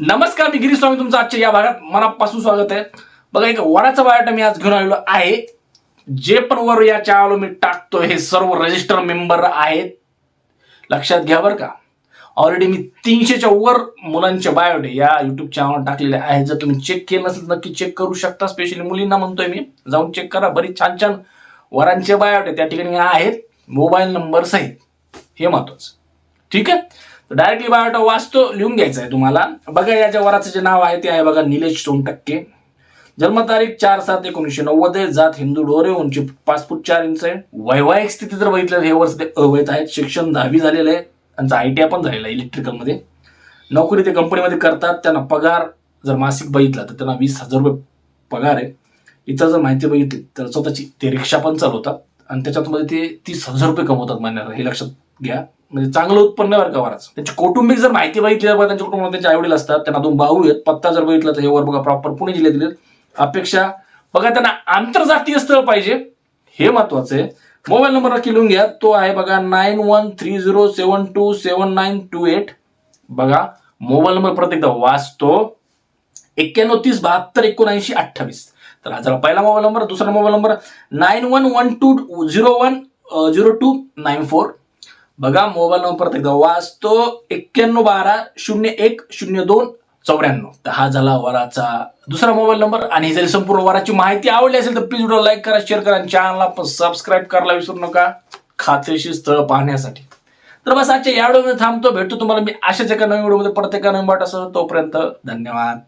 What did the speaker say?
नमस्कार मी गिरीश स्वामी तुमचं आजच्या या भागात मनापासून स्वागत आहे. बघा एक वराचा बायोटा मी आज घेऊन आलेलो आहे. जे पण वर या चॅनलवर मी टाकतो हे सर्व रजिस्टर मेंबर आहेत. लक्षात घ्या बरं का. ऑलरेडी मी तीनशेच्या वर मुलांचे बायोडे या युट्यूब चॅनलवर टाकलेले आहेत. जर तुम्ही चेक केलं नसेल नक्की चेक करू शकता. स्पेशली मुलींना म्हणतोय मी. जाऊन चेक करा. बरीच छान छान वरांचे बायोडे त्या ठिकाणी आहेत. मोबाईल नंबर सहित. हे महत्वाचं. ठीक आहे? तर डायरेक्टली बायोटा वाचतो लिहून घ्यायचं आहे तुम्हाला. बघा याच्या वराचं जे नाव आहे ते आहे बघा निलेश सोनटक्के. जन्मतारीख चार सात एकोणीसशे नव्वद आहे. जात हिंदू डोरे उंची पाच फूट चार इंच आहे. वैवाहिक स्थिती जर बघितलं तर हे वर्ष ते अवैध आहेत. शिक्षण दहावी झालेलं आहे. त्यांचं आय टी आय पण झालेलं आहे इलेक्ट्रिकलमध्ये नोकरी ते कंपनीमध्ये करतात. त्यांना पगार जर मासिक बघितला तर त्यांना वीस हजार रुपये पगार आहे. इतर जर माहिती बघितली तर स्वतःची ते रिक्षा पण चालवतात. आणि त्याच्यातमध्ये ते तीस हजार रुपये कमवतात महिन्याला. हे लक्षात घ्या. म्हणजे चांगलं उत्पन्न बरं का वराचं त्यांची कौटुंबिक जर माहिती बघितली तर त्यांच्या कुटुंबात त्यांचे आईवडील असतात त्यांना दोन भाऊ आहेत पत्ता जर बघितला तर हे वर बघा प्रॉपर पुणे जिल्ह्यातील अपेक्षा बघा त्यांना आंतरजातीय स्थळ पाहिजे. हे महत्वाचं आहे. मोबाईल नंबर नक्की लिहून घ्या. तो आहे बघा nine one three zero seven two seven nine two eight बघा मोबाईल नंबर परत एकदा वाचतो. एक्क्याण्णव तीस बहात्तर एकोणऐंशी अठ्ठावीस. तर हा झाला पहिला मोबाईल नंबर. दुसरा mobile number nine one one two zero one zero two nine four बघा मोबाईल नंबर परत एकदा वाचतो. एक्क्याण्णव बारा शून्य एक शून्य दोन चौऱ्याण्णव. तर हा झाला वराचा दुसरा मोबाईल नंबर. आणि जरी संपूर्ण वराची माहिती. आवडली असेल तर प्लीज व्हिडिओ लाईक करा शेअर करा आणि चॅनलला पण सबस्क्राईब करायला विसरू नका. खात्रीशीर स्थळ पाहण्यासाठी. तर बस आजच्या या व्हिडिओमध्ये थांबतो. भेटतो तुम्हाला मी अशाच एका नवीन व्हिडिओमध्ये. परत एका नवीन वाट असं तोपर्यंत धन्यवाद.